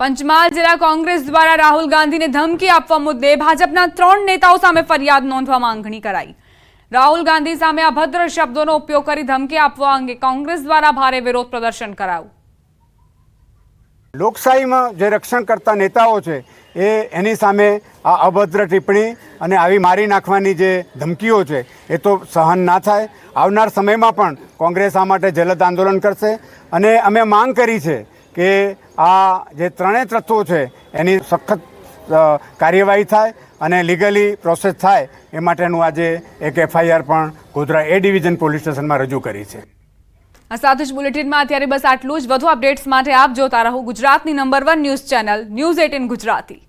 પંચમહાલ જિલ્લા કોંગ્રેસ દ્વારા રાહુલ ગાંધીને ધમકી આપવા મુદ્દે ભાજપના ત્રણ નેતાઓ સામે ફરિયાદ નોંધવા માંગણી કરાઈ. રાહુલ ગાંધી સામે અભદ્ર શબ્દોનો ઉપયોગ કરી ધમકી આપવા અંગે કોંગ્રેસ દ્વારા ભારે વિરોધ પ્રદર્શન કરાયું. લોકશાહીમાં જે રક્ષણ કરતા નેતાઓ છે, એ એની સામે આ અભદ્ર ટિપ્પણી અને આવી મારી નાખવાની જે ધમકીઓ છે, એ તો સહન ના થાય. આવનાર સમયમાં પણ કોંગ્રેસ આ માટે જલદ આંદોલન કરશે. અને અમે માંગ કરી છે કે આ જે ત્રણેય તત્વો છે, એની સખત કાર્યવાહી થાય અને લીગલી પ્રોસેસ થાય, એ માટેનું આજે એક એફઆઈઆર પણ ગોધરા એ ડિવિઝન પોલીસ સ્ટેશનમાં રજૂ કરી છે. આ સાથે જ બુલેટિનમાં અત્યારે બસ આટલું જ. વધુ અપડેટ્સ માટે આપ જોતા રહો ગુજરાતની number one news channel news eighteen Gujarati.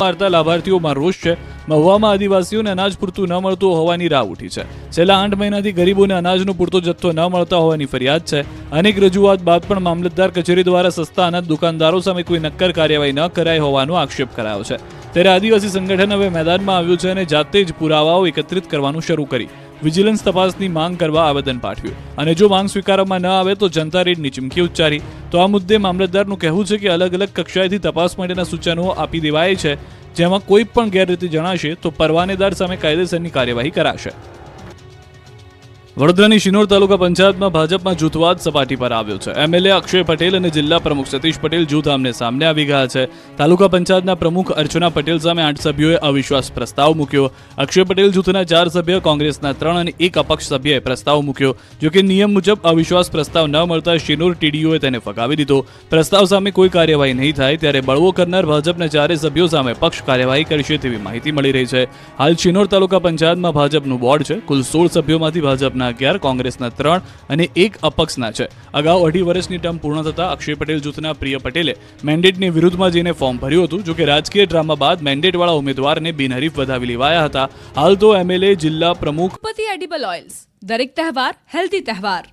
વાર્તા લાભાર્થીઓમાં રોષ છે. મહુવામાં આદિવાસીઓને અનાજ પૂરતું ન મળતું હોવાની રાહ ઉઠી છે. છેલ્લા આઠ મહિનાથી ગરીબોને અનાજનો પૂરતો જથ્થો ન મળતા હોવાની ફરિયાદ છે. અનેક રજૂઆત બાદ પણ મામલતદાર કચેરી દ્વારા સસ્તા અનાજ દુકાનદારો સામે કોઈ નક્કર કાર્યવાહી ન કરાઈ હોવાનો આક્ષેપ કરાયો છે. ત્યારે આદિવાસી સંગઠન હવે મેદાનમાં આવ્યું છે અને જાતે જ પુરાવાઓ એકત્રિત કરવાનું શરૂ કરી વિજિલન્સ તપાસની માંગ કરવા આવેદન પાઠવ્યું. અને જો માંગ સ્વીકારવામાં ન આવે તો જનતા રેડની ચીમકી ઉચ્ચારી. તો આ મુદ્દે મામલતદારનું કહેવું છે કે અલગ અલગ કક્ષાએથી તપાસ માટેના સૂચનો આપી દેવાય છે. જેમાં કોઈ પણ ગેરરીતિ જણાશે તો પરવાનેદાર સામે કાયદેસરની કાર્યવાહી કરાશે. વડોદરાની શિનોર તાલુકા પંચાયતમાં ભાજપમાં જૂથવાદ સપાટી પર આવ્યો છે. એમએલએ અક્ષય પટેલ અને જિલ્લા પ્રમુખ સતીશ પટેલ જૂથ આમને સામને આવી ગયા છે. તાલુકા પંચાયતના પ્રમુખ અર્ચના પટેલ સામે આઠ સભ્યોએ અવિશ્વાસ પ્રસ્તાવ મૂક્યો. અક્ષય પટેલ જૂથના ચાર સભ્ય, કોંગ્રેસના ત્રણ અને એક અપક્ષ સભ્યએ પ્રસ્તાવ મૂક્યો. જો કે નિયમ મુજબ અવિશ્વાસ પ્રસ્તાવ ન મળતા શિનોર ટીડીઓએ તેને ફગાવી દીધો. પ્રસ્તાવ સામે કોઈ કાર્યવાહી નહીં થાય ત્યારે બળવો કરનાર ભાજપના ચારે સભ્યો સામે પક્ષ કાર્યવાહી કરશે તેવી માહિતી મળી રહી છે. હાલ શિનોર તાલુકા પંચાયતમાં ભાજપનું બોર્ડ છે. કુલ સોળ સભ્યોમાંથી ભાજપના અગિયાર, કોંગ્રેસના ત્રણ અને એક અપક્ષના છે. અગાઉ અઢી વર્ષની ટર્મ પૂર્ણ થતા અક્ષય પટેલ જૂથના પ્રિય પટેલે મેન્ડેટની વિરુદ્ધમાં જઈને ફોર્મ ભર્યું હતું. જોકે રાજકીય ડ્રામા બાદ મેન્ડેટવાળા ઉમેદવારને બિનહરીફ વધાવી લેવાયા હતા. હાલ તો એમએલએ, જિલ્લા પ્રમુખ પતિ એડિબલ ઓઇલ્સ. દરેક તહેવાર હેલ્ધી તહેવાર.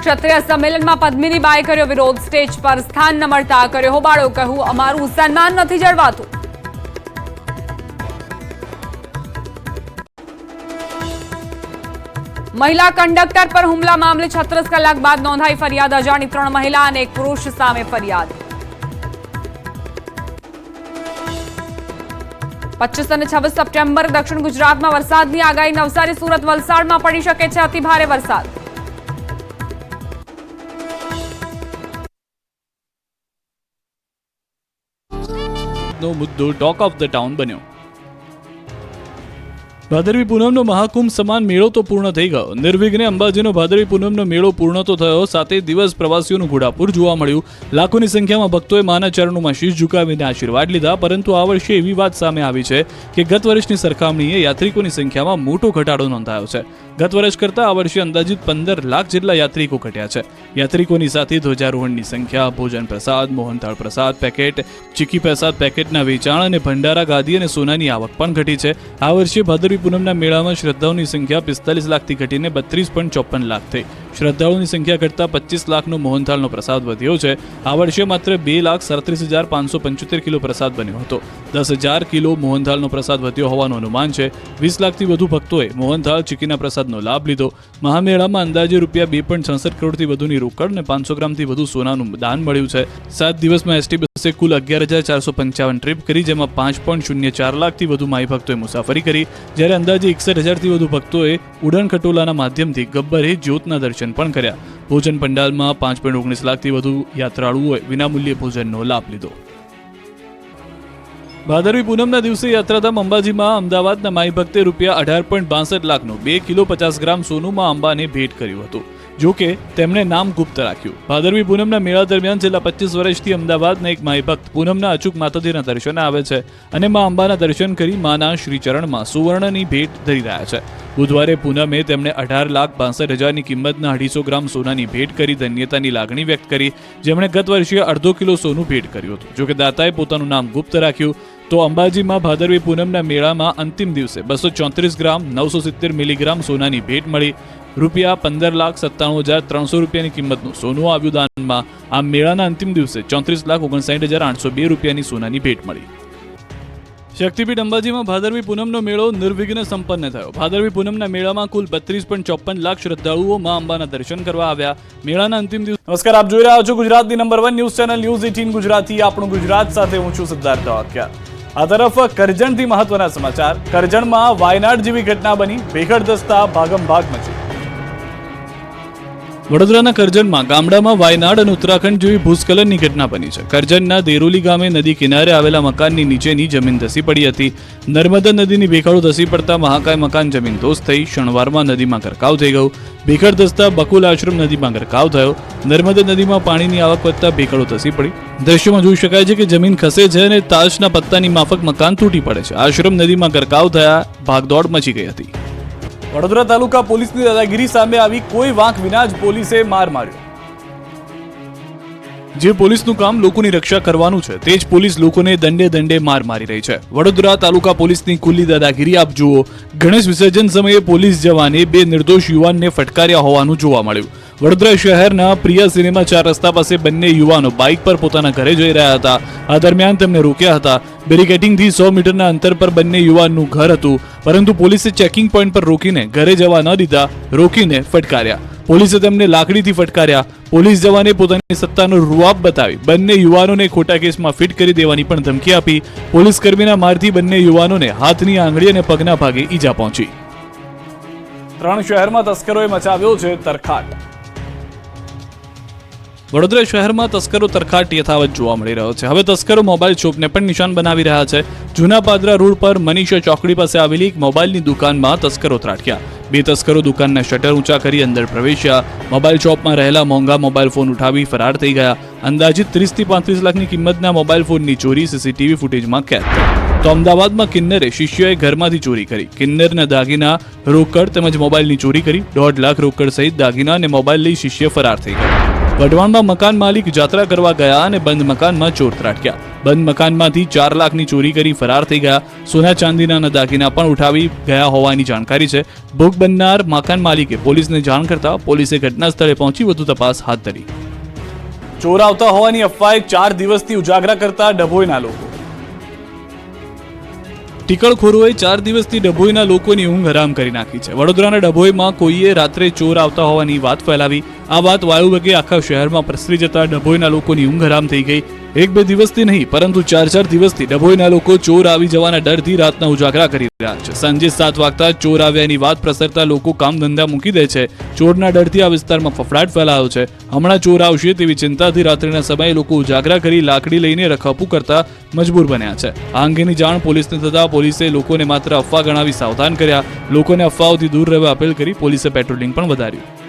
ક્ષત્રિય સંમેલનમાં પદ્મિની બાએ કર્યો વિરોધ. સ્ટેજ પર સ્થાન ન મળતા કર્યો હોબાળો. કહ્યું, અમારું સન્માન નથી જળવાતું. મહિલા કંડક્ટર પર હુમલા મામલે છત્રીસ કલાક બાદ નોંધાઈ ફરિયાદ. અજાણી ત્રણ મહિલા અને એક પુરુષ સામે ફરિયાદ. પચીસ અને છવ્વીસ સપ્ટેમ્બર દક્ષિણ ગુજરાતમાં વરસાદની આગાહી. નવસારી, સુરત વલસાડમાં પડી શકે છે અતિ ભારે વરસાદ. નો મુદ્દો ટોક ઓફ ધ ટાઉન બન્યો. ભાદરવી પૂનમનો મહાકુંભ સમાન મેળો તો પૂર્ણ થઈ ગયો. નિર્વિઘ્ને અંબાજીનો ભાદરવી પૂનમનો મેળો પૂર્ણ તો થયો. સાથે દિવસ પ્રવાસીઓનું ઘોડાપુર જોવા મળ્યું. લાખોની સંખ્યામાં ભક્તોએ માના ચરણોમાં શીશ ઝુકાવીને આશીર્વાદ લીધા. પરંતુ આ વર્ષે એવી વાત સામે આવી છે કે ગત વર્ષની સરખામણીએ યાત્રિકોની સંખ્યામાં મોટો ઘટાડો નોંધાયો છે. ગત વર્ષ કરતાં આ વર્ષે અંદાજિત પંદર લાખ જેટલા યાત્રિકો ઘટ્યા છે. યાત્રિકોની સાથે ધ્વજારોહણની સંખ્યા, ભોજન પ્રસાદ, મોહનથાળ પ્રસાદ, પેકેટ, ચીકી પ્રસાદ, પેકેટના વેચાણ અને ભંડારા ગાદી અને સોનાની આવક પણ ઘટી છે. આ વર્ષે ભાદરવી પૂનમના મેળામાં શ્રદ્ધાળુની સંખ્યા પિસ્તાલીસ લાખથી ઘટીને બત્રીસ પોઈન્ટ ચોપન લાખ થઈ. શ્રદ્ધાળુની સંખ્યા ઘટતા પચીસ લાખનો મોહનથાળનો પ્રસાદ વધ્યો છે. આ વર્ષે માત્ર બે લાખ સડત્રીસ હજાર પાંચસો પંચોતેર કિલો પ્રસાદ બન્યો હતો. દસ હજાર કિલો મોહનથાળનો પ્રસાદ વધ્યો હોવાનું અનુમાન છે. વીસ લાખથી વધુ ભક્તોએ મોહનથાળ ચીકીના પ્રસાદનો લાભ લીધો. મહામેળામાં અંદાજે રૂપિયા બે પોઈન્ટ છસઠ કરોડથી વધુની રોકડ અને પાંચસો ગ્રામથી વધુ સોનાનું દાન મળ્યું છે. સાત દિવસમાં એસટી બસે કુલ અગિયાર હજાર ચારસો પંચાવન ટ્રીપ કરી, જેમાં પાંચ પોઈન્ટ શૂન્ય ચાર લાખથી વધુ માઈ ભક્તોએ મુસાફરી કરી. જ્યારે અંદાજે એકસઠ હજારથી વધુ ભક્તોએ ઉડન ખટોલાના માધ્યમથી ગબ્બરે જ્યોતના દર્શન પણ કર્યા. ભોજન પંડાલમાં પાંચ પોઈન્ટ ઓગણીસ લાખથી વધુ યાત્રાળુઓએ વિનામૂલ્યે ભોજનનો લાભ લીધો. ભાદરવી પૂનમના દિવસે યાત્રાધામ અંબાજીમાં અમદાવાદના માઈ ભક્તે રૂપિયા અઢાર પોઈન્ટ બાસઠ લાખનું બે કિલો પચાસ ગ્રામ સોનુમાં અંબાને ભેટ કર્યું હતું. જો તેમણે નામ ગુપ્ત રાખ્યું. ભાદરવી પૂનમના મેળા દરમિયાન છેલ્લા પચીસ વર્ષથી અમદાવાદના એક માઈ પૂનમના અચૂક માતાજીના દર્શન આવે છે અને મા અંબાના દર્શન કરી માના શ્રીચરણમાં સુવર્ણની ભેટ ધરી રહ્યા છે. બુધવારે પૂનમે તેમણે અઢાર લાખ બાસઠ હજારની કિંમતના અઢીસો ગ્રામ સોનાની ભેટ કરી ધન્યતાની લાગણી વ્યક્ત કરી. જેમણે ગત વર્ષે અડધો કિલો સોનું ભેટ કર્યું હતું. જોકે દાતાએ પોતાનું નામ ગુપ્ત રાખ્યું, તો અંબાજીમાં ભાદરવી પૂનમના મેળામાં અંતિમ દિવસે બસો ચોત્રીસ ગ્રામ, નવસો સિત્તેર મિલીગ્રામ સોનાની ભેટ મળી. રૂપિયા પંદર લાખ સત્તાણું હજાર ત્રણસો રૂપિયાની કિંમતનું સોનું આવ્યું દાનમાં. આ મેળાના અંતિમ દિવસે ચોત્રીસ લાખ ઓગણસાઠ હજાર આઠસો બે રૂપિયાની સોનાની ભેટ મળી. શક્તિપીઠ અંબાજીમાં ભાદરવી પૂનમનો મેળો નિર્વિઘ્ન સંપન્ન થયો. ભાદરવી પૂનમના મેળામાં કુલ બત્રીસ પોઈન્ટ ચોપન લાખ શ્રદ્ધાળુઓ મા અંબાના દર્શન કરવા આવ્યા. મેળાના અંતિમ દિવસ નમસ્કાર, આપ જોઈ રહ્યા છો ગુજરાતની number one news channel news eighteen Gujarati. આપણું ગુજરાત સાથે હું છું સિદ્ધાર્થ વાક્યા આ તરફ કરજણથી મહત્વના સમાચાર. કરજણમાં વાયનાડ જેવી ઘટના બની. ભેખડ દસ્તા, ભાગમ ભાગ મચી. વડોદરાના કરજણમાં ગામડામાં વાયનાડ અને ઉત્તરાખંડ જેવી ભૂસ્ખલનની ઘટના બની છે. કરજણના દેરોલી ગામે નદી કિનારે આવેલા મકાનની નીચેની જમીન ધસી પડી હતી. નર્મદા નદીની ભેખાડો ધસી પડતા મહાકાય મકાન જમીન દોસ્ત થઈ શણવારમાં નદીમાં ગરકાવ થઈ ગયું. ભેખડ ધસતા બકુલ આશ્રમ નદીમાં ગરકાવ થયો. નર્મદા નદીમાં પાણીની આવક વધતા ભેખડો ધસી પડી. દ્રશ્યમાં જોઈ શકાય છે કે જમીન ખસે છે અને તાજના પત્તાની માફક મકાન તૂટી પડે છે. આશ્રમ નદીમાં ગરકાવ થયા ભાગદોડ મચી ગઈ હતી. વડોદરા તાલુકા પોલીસની દાદાગીરી સામે આવી કોઈ વાંક વિના જ પોલીસે માર માર્યો. જે પોલીસનું કામ લોકોની રક્ષા કરવાનું છે, તે જ પોલીસ લોકોને દંડે દંડે માર મારી રહી છે. વડોદરા તાલુકા પોલીસની ખુલ્લી દાદાગીરી, આપ જુઓ, ગણેશ વિસર્જન સમયે પોલીસ જવાને બે નિર્દોષ યુવાનને ફટકાર્યા હોવાનું જોવા મળ્યું. વડોદરા શહેરના પ્રિય સિનેમા ચાર રસ્તા પાસે બંને યુવાનો બાઇક પર પોતાના ઘરે જઈ રહ્યા હતા. આ દરમિયાન તેમને રોક્યા હતા. બેરિકેટિંગથી સો મીટરના અંતર પર બંને યુવાનનું ઘર હતું. પરંતુ પોલીસે ચેકિંગ પોઈન્ટ પર રોકીને ઘરે જવા ન દીધા, રોકીને ફટકાર્યા. પોલીસે તેમને લાકડીથી ફટકાર્યા. પોલીસ જવાને પોતાની સત્તાનો રૂઆબ બતાવી બંને યુવાનોને ખોટા કેસમાં ફિટ કરી દેવાની પણ ધમકી આપી. પોલીસ કર્મીના મારથી બંને યુવાનોને હાથની આંગળી અને પગના ભાગે ઈજા પહોંચી. ત્રણ શહેરમાં તસ્કરોએ મચાવ્યો છે તરખાટ. વડોદરા શહેરમાં તસ્કરો તરખાટ યથાવત જોવા મળી રહ્યો છે. હવે તસ્કરો મોબાઈલ શોપને પણ નિશાન બનાવી રહ્યા છે. જૂના પાદરા રોડ પર મનીષા ચોકડી પાસે આવેલી એક મોબાઈલની દુકાનમાં તસ્કરો ત્રાટક્યા. બે તસ્કરો દુકાનના શટર ઊંચા કરી અંદર પ્રવેશ્યા. મોબાઈલ શોપમાં રહેલા મોંઘા મોબાઈલ ફોન ઉઠાવી ફરાર થઈ ગયા. અંદાજિત ત્રીસથી પાંત્રીસ લાખની કિંમતના મોબાઈલ ફોનની ચોરી સીસીટીવી ફૂટેજમાં કેદ તો અમદાવાદમાં કિન્નરે શિષ્યોએ ઘરમાંથી ચોરી કરી. કિન્નરના દાગીના રોકડ તેમજ મોબાઈલની ચોરી કરી. દોઢ લાખ રોકડ સહિત દાગીના અને મોબાઈલ લઈ શિષ્ય ફરાર થઈ ગયા. વઢવાણમાં મકાન માલિક જાત્રા કરવા ગયા અને બંધ મકાનમાં ચોર ત્રાટક્યા. બંધ મકાનમાંથી ચાર લાખની ચોરી કરી ફરાર થઈ ગયા. સોના ચાંદીના દાગીના પણ ઉઠાવી ગયા હોવાની જાણકારી છે. ભોગ બનનાર મકાન માલિકે પોલીસને જાણ કરતા પોલીસે ઘટના સ્થળે પહોંચી વધુ તપાસ હાથ ધરી. ચોર આવતા હોવાની અફવાએ ચાર દિવસથી ઉજાગરા કરતા ડભોઈના લોકો. ટીકળખોરોએ ચાર દિવસથી ડભોઈના લોકોની ઊંઘ હરામ કરી નાખી છે. વડોદરાના ડભોઈમાં કોઈએ રાત્રે ચોર આવતા હોવાની વાત ફેલાવી આ વાત વાયુવેગે આખા શહેરમાં પ્રસરી જતા ડભોઈના લોકોની ઊંઘ હરામ થઈ ગઈ. એક બે દિવસથી નહીં, પરંતુ ચાર ચાર દિવસથી ડભોઈના લોકો ચોર આવી જવાના ડરથી રાતના ઉજાગરા કરી રહ્યા છે. સાંજે સાત વાગતા ચોર આવ્યાની વાત પ્રસરતા લોકો કામ ધંધા મૂકી દે છે. ચોરના ડરથી આ વિસ્તારમાં ફફડાટ ફેલાયો છે. હમણાં ચોર આવશે તેવી ચિંતાથી રાત્રિના સમયે લોકો ઉજાગરા કરી લાકડી લઈને રખપુ કરતા મજબૂર બન્યા છે. આ અંગેની જાણ પોલીસને થતા પોલીસે લોકોને માત્ર અફવા ગણાવી સાવધાન કર્યા. લોકોને અફવાઓથી દૂર રહેવા અપીલ કરી પોલીસે પેટ્રોલિંગ પણ વધાર્યું.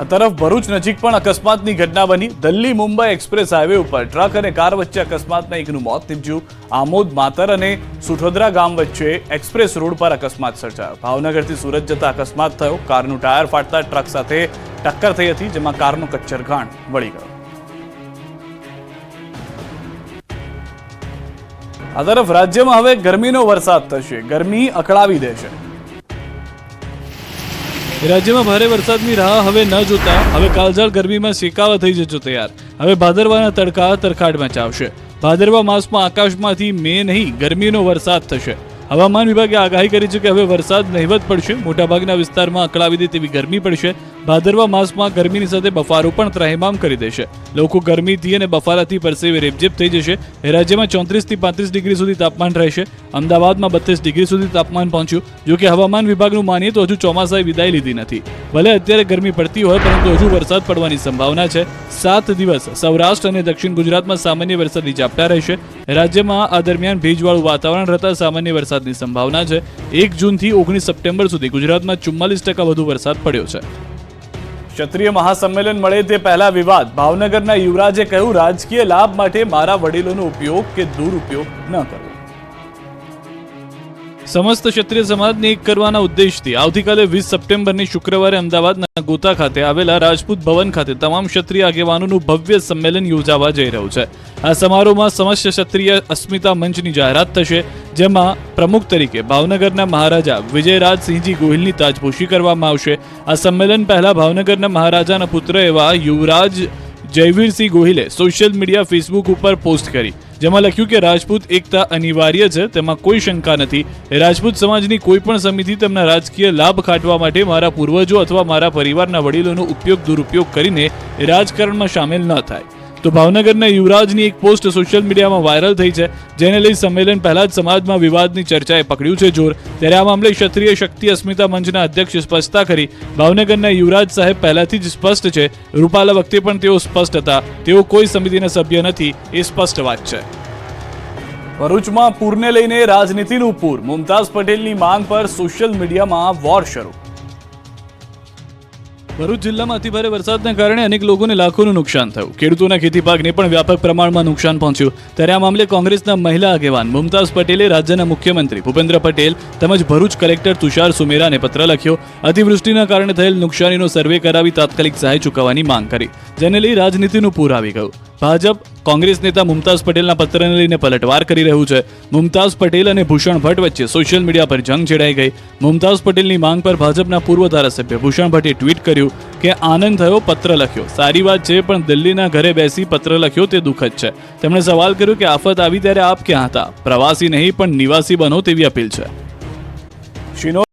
આ તરફ ભરૂચ નજીક પણ અકસ્માતની ઘટના બની. દિલ્હી મુંબઈ એક્સપ્રેસ હાઈવે ઉપર ટ્રક અને કાર વચ્ચે અકસ્માતમાં એકનું મોત નીપજ્યું. આમોદ, માતર અને સુઠોદરા ગામ વચ્ચે એક્સપ્રેસ રોડ પર અકસ્માત સર્જાયો. ભાવનગરથી સુરત જતા અકસ્માત થયો. કારનું ટાયર ફાટતા ટ્રક સાથે ટક્કર થઈ હતી, જેમાં કારનો કચ્છર ઘાણ વળી ગયો. આ તરફ રાજ્યમાં હવે ગરમીનો વરસાદ થશે. ગરમી અકળાવી દેશે. રાજ્યમાં ભારે વરસાદની રાહ હવે ન જોતા, હવે કાળઝાળ ગરમીમાં શેકાવા થઈ જજો તૈયાર. હવે ભાદરવાના તડકા તરખાટ મચાવશે. ભાદરવા માસમાં આકાશમાંથી મે નહીં, ગરમીનો વરસાદ થશે. હવામાન વિભાગે આગાહી કરી છે કે હવે વરસાદ નહિવત પડશે. મોટાભાગના વિસ્તારમાં અકળાવી દે તેવી ગરમી પડશે. ભાદરવા માસમાં ગરમીની સાથે બફારો પણ ત્રાહિમામ કરી દેશે. લોકો ગરમીથી અને બફારાથી પરસેવે રેપઝેપ થઈ જશે. રાજ્યમાં ચોત્રીસથી પાંત્રીસ ડિગ્રી સુધી તાપમાન રહેશે. અમદાવાદમાં બત્રીસ ડિગ્રી સુધી તાપમાન પહોંચ્યું. જો કે હવામાન વિભાગનું માનીએ તો હજુ ચોમાસાએ વિદાય લીધી નથી. ભલે અત્યારે ગરમી પડતી હોય, પરંતુ હજુ વરસાદ પડવાની સંભાવના છે. સાત દિવસ સૌરાષ્ટ્ર અને દક્ષિણ ગુજરાતમાં સામાન્ય વરસાદની ઝાપટા રહેશે. રાજ્યમાં આ દરમિયાન ભેજવાળું વાતાવરણ રહેતા સામાન્ય વરસાદની સંભાવના છે. એક જૂનથી ઓગણીસ સપ્ટેમ્બર સુધી ગુજરાતમાં ચુમ્માલીસ ટકા વધુ વરસાદ પડ્યો છે. ક્ષત્રિય મહાસંમેલન મળે તે પહેલા વિવાદ. ભાવનગરના યુવરાજે કહ્યું, રાજકીય લાભ માટે મારા વડીલોનો ઉપયોગ કે દુરુપયોગ ન કરવો સમસ્ત ક્ષત્રિય સમાજને એક કરવાના ઉદ્દેશથી આવતીકાલે વીસ સપ્ટેમ્બરની શુક્રવારે અમદાવાદના ગોતા ખાતે આવેલા રાજપૂત ભવન ખાતે તમામ ક્ષત્રિય આગેવાનોનું ભવ્ય સંમેલન યોજાવા જઈ રહ્યું છે. આ સમારોહમાં સમસ્ત ક્ષત્રિય અસ્મિતા મંચની જાહેરાત થશે, જેમાં પ્રમુખ તરીકે ભાવનગરના મહારાજા વિજયરાજસિંહજી ગોહિલની તાજપોશી કરવામાં આવશે. આ સંમેલન પહેલા ભાવનગરના મહારાજાના પુત્ર એવા યુવરાજ જયવીરસિંહ ગોહિલે સોશિયલ મીડિયા ફેસબુક ઉપર પોસ્ટ કરી. જેમાં લખ્યું કે રાજપૂત એકતા અનિવાર્ય છે, તેમાં કોઈ શંકા નથી. રાજપૂત સમાજની કોઈ પણ સમિતિ તેમના રાજકીય લાભ ખાટવા માટે મારા પૂર્વજો અથવા મારા પરિવારના વડીલોનો ઉપયોગ દુરુપયોગ કરીને રાજકારણમાં સામેલ ન થાય. તો ભાવનગરના યુવરાજની એક પોસ્ટ સોશિયલ મીડિયામાં વાયરલ થઈ છે, જેને લઈ સંમેલન પહેલા જ સમાજમાં વિવાદની ચર્ચાએ પકડ્યું છે જોર. ત્યારે આ મામલે ક્ષત્રિય શક્તિ અસ્મિતા મંચના અધ્યક્ષે સ્પષ્ટતા કરી. ભાવનગરના યુવરાજ સાહેબ પહેલાથી જ સ્પષ્ટ છે. રૂપાલા વખતે પણ તેઓ સ્પષ્ટ હતા. તેઓ કોઈ સમિતિના સભ્ય નથી, એ સ્પષ્ટ વાત છે. ભરૂચમાં પૂરને લઈને રાજનીતિનું પૂર. મુમતાઝ પટેલની માંગ પર સોશિયલ મીડિયામાં વોર શરૂ. ભરૂચ જિલ્લામાં અતિભારે વરસાદના કારણે અનેક લોકોને લાખોનું નુકસાન થયું. ખેડૂતોના ખેતી પાકને પણ વ્યાપક પ્રમાણમાં નુકસાન પહોંચ્યું. ત્યારે આ મામલે કોંગ્રેસના મહિલા આગેવાન મુમતાઝ પટેલે રાજ્યના મુખ્યમંત્રી ભૂપેન્દ્ર પટેલ તેમજ ભરૂચ કલેક્ટર તુષાર સુમેરાને પત્ર લખ્યો. અતિવૃષ્ટિના કારણે થયેલ નુકસાનીનો સર્વે કરાવી તાત્કાલિક સહાય ચૂકવવાની માંગ કરી, જેને લઈ રાજનીતિનું પૂર આવી ગયું. ભાજપ કોંગ્રેસ નેતા મુમતાઝ પટેલના પત્રને લઈને પલટવાર કરી રહ્યું છે. મુમતાઝ પટેલ અને ભૂષણ ભટ્ટ વચ્ચે સોશિયલ મીડિયા પર જંગ છેડાઈ ગઈ. મુમતાઝ પટેલની માંગ પર ભાજપના પૂર્વ ધારાસભ્ય ભૂષણ ભટ્ટે ટ્વીટ કર્યું કે આનંદ થયો, પત્ર લખ્યો. સારી વાત છે, પણ દિલ્હીના ઘરે બેસી પત્ર લખ્યો તે દુઃખદ છે. તેમણે સવાલ કર્યો કે આફત આવી ત્યારે આપ ક્યાં હતા? પ્રવાસી નહીં, પણ નિવાસી બનો તેવી અપીલ છે.